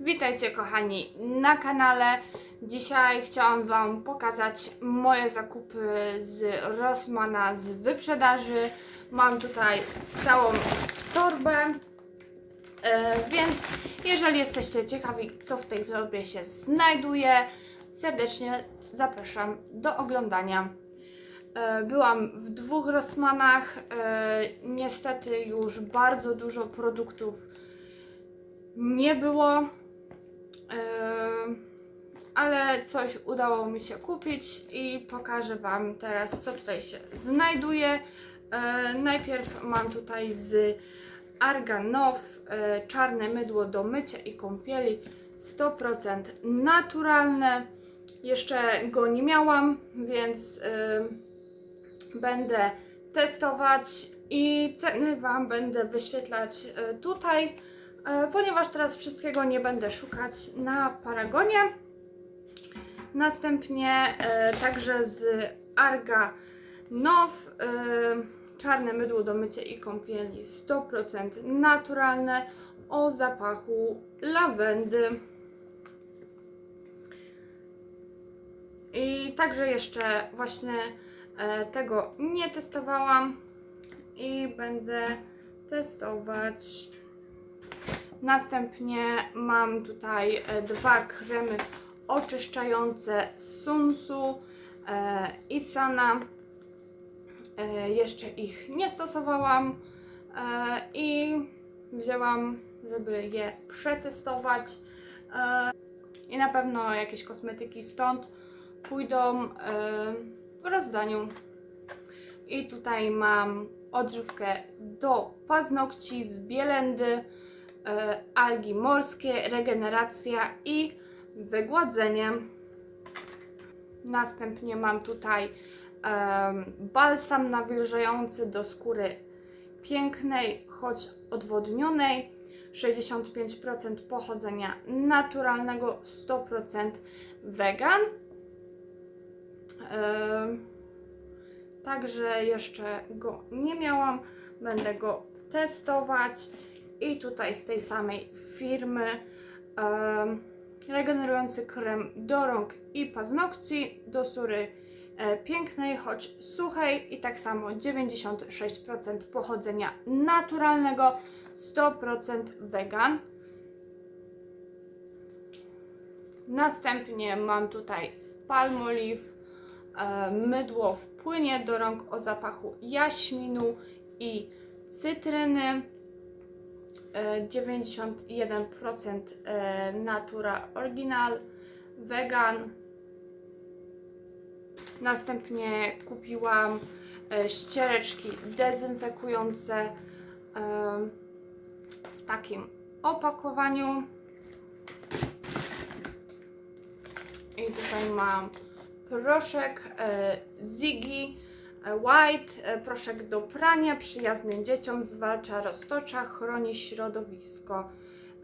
Witajcie kochani na kanale. Dzisiaj chciałam Wam pokazać moje zakupy z Rossmana z wyprzedaży. Mam tutaj całą torbę, e, więc jeżeli jesteście ciekawi co w tej torbie się znajduje, serdecznie zapraszam do oglądania. E, Byłam w dwóch Rossmanach. e, Niestety już bardzo dużo produktów nie było, ale coś udało mi się kupić i pokażę Wam teraz, co tutaj się znajduje. E, Najpierw mam tutaj z Arganow e, czarne mydło do mycia i kąpieli 100% naturalne. Jeszcze go nie miałam, więc e, będę testować i ceny Wam będę wyświetlać tutaj, ponieważ teraz wszystkiego nie będę szukać na Paragonie. Następnie e, także z Arga Now e, czarne mydło do mycia i kąpieli 100% naturalne o zapachu lawendy. I także jeszcze właśnie e, tego nie testowałam i będę testować. Następnie mam tutaj dwa kremy oczyszczające z Sunsu e, i Sana. E, jeszcze ich nie stosowałam e, i wzięłam, żeby je przetestować. E, I na pewno jakieś kosmetyki stąd pójdą e, w rozdaniu. I tutaj mam odżywkę do paznokci z bielendy, e, algi morskie, regeneracja i wygładzenie. Następnie mam tutaj em, balsam nawilżający do skóry pięknej, choć odwodnionej. 65% pochodzenia naturalnego, 100% wegan. Em, Także jeszcze go nie miałam, będę go testować. I tutaj z tej samej firmy em, regenerujący krem do rąk i paznokci, do skóry e, pięknej, choć suchej i tak samo 96% pochodzenia naturalnego, 100% wegan. Następnie mam tutaj z e, mydło w płynie do rąk o zapachu jaśminu i cytryny. E, 91% e, natura oryginal, vegan. Następnie kupiłam e, ściereczki dezynfekujące e, w takim opakowaniu. I tutaj mam proszek Ziggy White, e, proszek do prania, przyjazny dzieciom, zwalcza roztocza, chroni środowisko.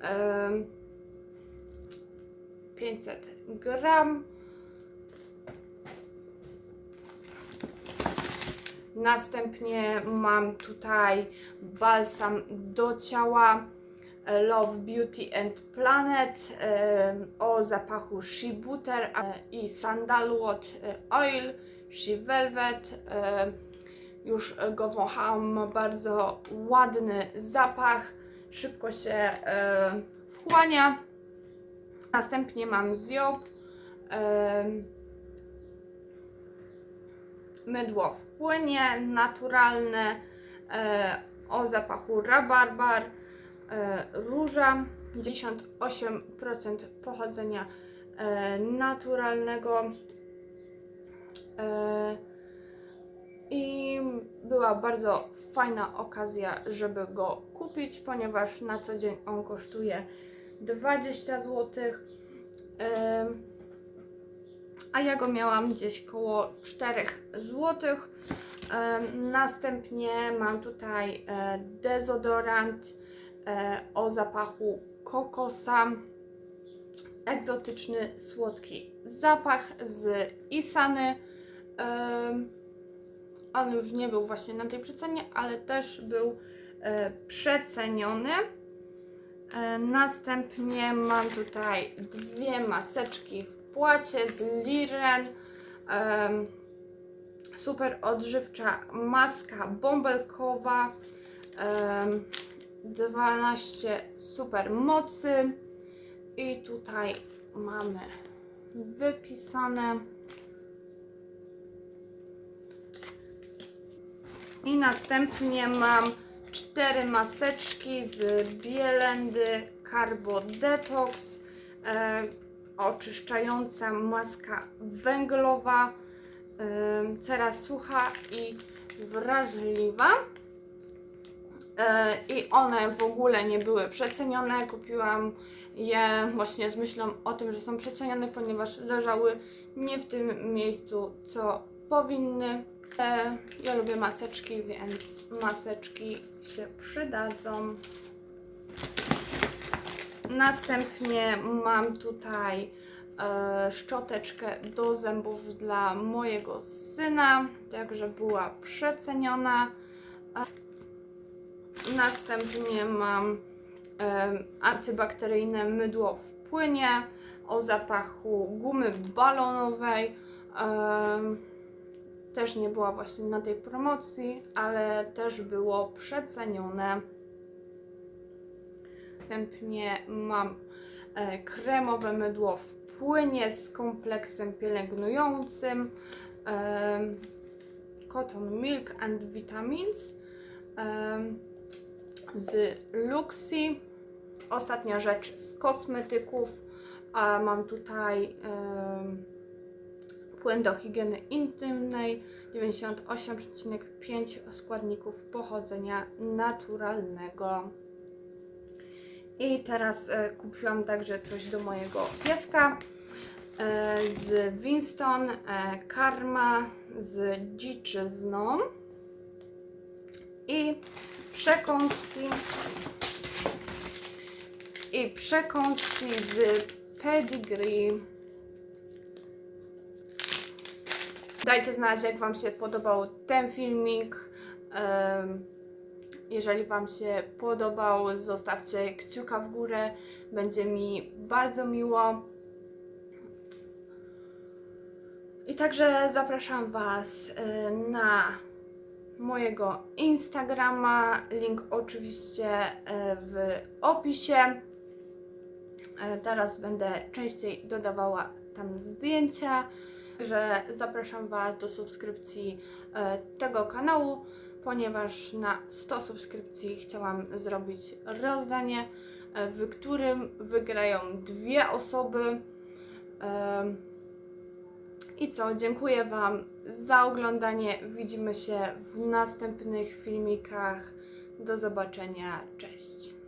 Em, 500 gram. Następnie mam tutaj balsam do ciała e, Love Beauty and Planet e, o zapachu She Butter e, i Sandalwood e, Oil, She Velvet. E, już go wąchałam, ma bardzo ładny zapach, szybko się e, wchłania. Następnie mam Ziob. E, mydło w płynie, naturalne, o zapachu rabarbar, róża, 98% pochodzenia naturalnego. E, I była bardzo fajna okazja, żeby go kupić, ponieważ na co dzień on kosztuje 20 zł. E, a ja go miałam gdzieś koło 4 zł. Następnie mam tutaj e, dezodorant e, o zapachu kokosa. Egzotyczny, słodki zapach z Isany. On już nie był właśnie na tej przecenie, ale też był e, przeceniony. E, Następnie mam tutaj dwie maseczki w płacie z Liren. Super odżywcza maska bąbelkowa. Em, 12 super mocy. I tutaj mamy wypisane. I następnie mam cztery maseczki z Bielendy Carbo Detox, e, oczyszczająca maska węglowa, e, cera sucha i wrażliwa. E, I one w ogóle nie były przecenione. Kupiłam je właśnie z myślą o tym, że są przecenione, ponieważ leżały nie w tym miejscu, co powinny. E, Ja lubię maseczki, więc maseczki się przydadzą. Następnie mam tutaj e, szczoteczkę do zębów dla mojego syna, także była przeceniona. Następnie mam antybakteryjne mydło w płynie o zapachu gumy balonowej. Też nie była właśnie na tej promocji, ale też było przecenione. Następnie mam e, kremowe mydło w płynie z kompleksem pielęgnującym em, Cotton Milk and Vitamins z Luxi. Ostatnia rzecz z kosmetyków. A mam tutaj płyn do higieny intymnej 98,5 składników pochodzenia naturalnego. I teraz e, kupiłam także coś do mojego pieska e, z Winston e, Karma z dziczyzną i przekąski i przekąski z pedigree. Dajcie znać, jak Wam się podobał ten filmik. Jeżeli Wam się podobał, zostawcie kciuka w górę. Będzie mi bardzo miło. I także zapraszam Was e, na mojego Instagrama. Link oczywiście e, w opisie. E, Teraz będę częściej dodawała tam zdjęcia. Także zapraszam Was do subskrypcji e, tego kanału, ponieważ na 100 subskrypcji chciałam zrobić rozdanie, w którym wygrają dwie osoby. I co, dziękuję Wam za oglądanie. Widzimy się w następnych filmikach. Do zobaczenia. Cześć.